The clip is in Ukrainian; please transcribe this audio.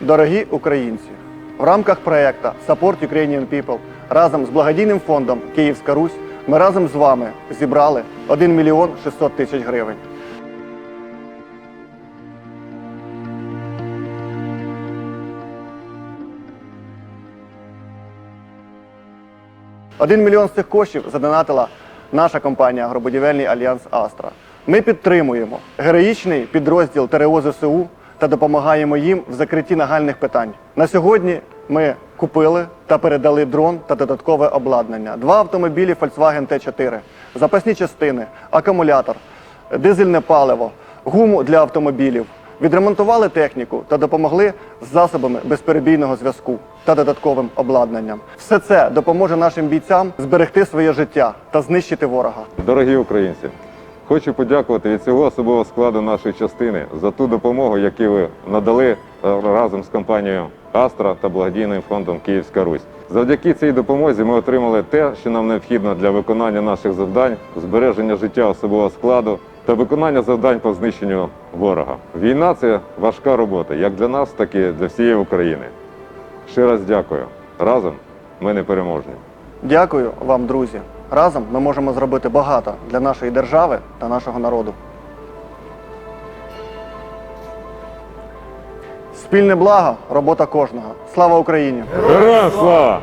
Дорогі українці! В рамках проєкту Support Ukrainian People разом з благодійним фондом Київська Русь ми разом з вами зібрали 1 мільйон 600 тисяч гривень. Один мільйон з цих коштів задонатила наша компанія Агробудівельний альянс Астра. Ми підтримуємо героїчний підрозділ ТРО ЗСУ та допомагаємо їм в закритті нагальних питань. На сьогодні ми купили та передали дрон та додаткове обладнання. Два автомобілі Volkswagen T4, запасні частини, акумулятор, дизельне паливо, гуму для автомобілів. Відремонтували техніку та допомогли з засобами безперебійного зв'язку та додатковим обладнанням. Все це допоможе нашим бійцям зберегти своє життя та знищити ворога. Дорогі українці, хочу подякувати від цього особового складу нашої частини за ту допомогу, яку ви надали е, разом з компанією Астра та благодійним фондом Київська Русь. Завдяки цій допомозі ми отримали те, що нам необхідно для виконання наших завдань, збереження життя особового складу та виконання завдань по знищенню ворога. Війна це важка робота, як для нас, так і для всієї України. Ще раз дякую. Разом ми непереможні. Дякую вам, друзі. Разом ми можемо зробити багато для нашої держави та нашого народу. Спільне благо робота кожного. Слава Україні! Героям слава!